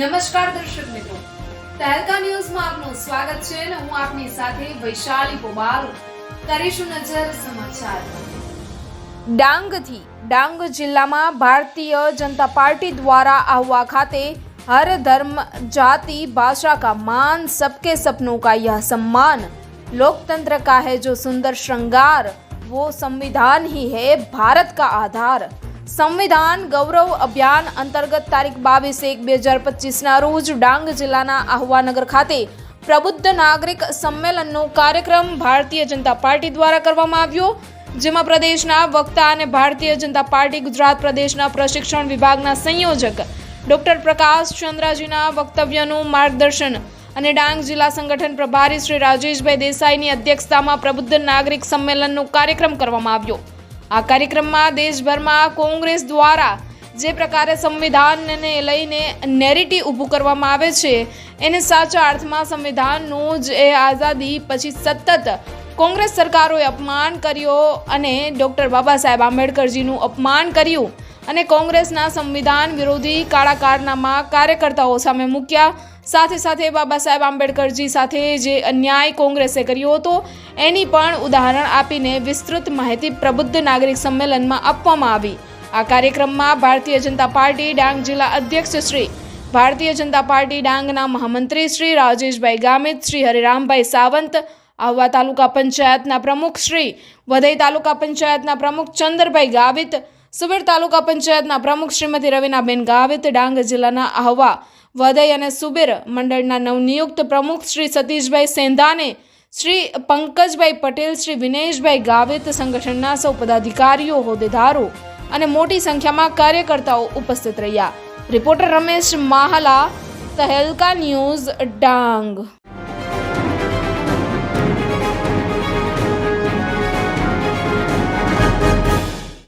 નમસ્કાર દર્શક મિત્રો તહેલકા ન્યૂઝમાં આપનું સ્વાગત છે અને હું આપની સાથે વૈશાલી પોબાલ કરીશું નજર સમાચાર ડાંગથી ડાંગ જિલ્લામાં ભારતીય જનતા પાર્ટી દ્વારા આહવા ખાતે હર ધર્મ જાતિ भाषा का मान सबके सपनों का यह सम्मान लोकतंत्र का है जो सुंदर श्रृंगार वो संविधान ही है भारत का आधार સંવિધાન ગૌરવ અભિયાન અંતર્ગત તારીખ બાવીસ એક બે હજાર પચીસના રોજ ડાંગ જિલ્લાના આહવાનગર ખાતે પ્રબુદ્ધ નાગરિક સંમેલનનો કાર્યક્રમ ભારતીય જનતા પાર્ટી દ્વારા કરવામાં આવ્યો. જેમાં પ્રદેશના વક્તા અને ભારતીય જનતા પાર્ટી, ગુજરાત પ્રદેશના પ્રશિક્ષણ વિભાગના સંયોજક ડોક્ટર પ્રકાશ ચંદ્રાજીના વક્તવ્યનું માર્ગદર્શન અને ડાંગ જિલ્લા સંગઠન પ્રભારી શ્રી રાજેશભાઈ દેસાઈની અધ્યક્ષતામાં પ્રબુદ્ધ નાગરિક સંમેલનનો કાર્યક્રમ કરવામાં આવ્યો. આ કાર્યક્રમમાં દેશભરમાં કોંગ્રેસ દ્વારા જે પ્રકારે સંવિધાનને લઈને નેરેટિવ ઊભું કરવામાં આવે છે, એને સાચા અર્થમાં સંવિધાનનું જ આઝાદી પછી સતત કોંગ્રેસ સરકારોએ અપમાન કર્યો અને ડૉક્ટર બાબા સાહેબ આંબેડકરજીનું અપમાન કર્યું અને કોંગ્રેસના સંવિધાન વિરોધી કાળા કારનામા કાર્યકર્તાઓ સામે મૂક્યા. સાથે સાથે બાબા સાહેબ આંબેડકરજી સાથે જે અન્યાય કોંગ્રેસે કર્યો હતો, એની પણ ઉદાહરણ આપીને વિસ્તૃત માહિતી પ્રબુદ્ધ નાગરિક સંમેલનમાં આપવામાં આવી. આ કાર્યક્રમમાં ભારતીય જનતા પાર્ટી ડાંગ જિલ્લા અધ્યક્ષ શ્રી, ભારતીય જનતા પાર્ટી ડાંગના મહામંત્રી શ્રી રાજેશભાઈ ગામિત, શ્રી હરિરામભાઈ સાવંત, આહવા તાલુકા પંચાયતના પ્રમુખ શ્રી, વધઈ તાલુકા પંચાયતના પ્રમુખ ચંદ્રભાઈ ગાવિત સુબેર તાલુકા પંચાયતના પ્રમુખ શ્રીમતી રવિનાબેન ગાવિત, ડાંગ જિલ્લાના આહવા, વધઈ અને સુબેર મંડળના નવનિયુક્ત પ્રમુખ શ્રી સતીશભાઈ સેંધાને, શ્રી પંકજભાઈ પટેલ, શ્રી વિનેશભાઈ ગાવિત સંગઠનના સૌ પદાધિકારીઓ હોદ્દેદારો અને મોટી સંખ્યામાં કાર્યકર્તાઓ ઉપસ્થિત રહ્યા. Reporter Ramesh Mahla, Tehelka news, Dang.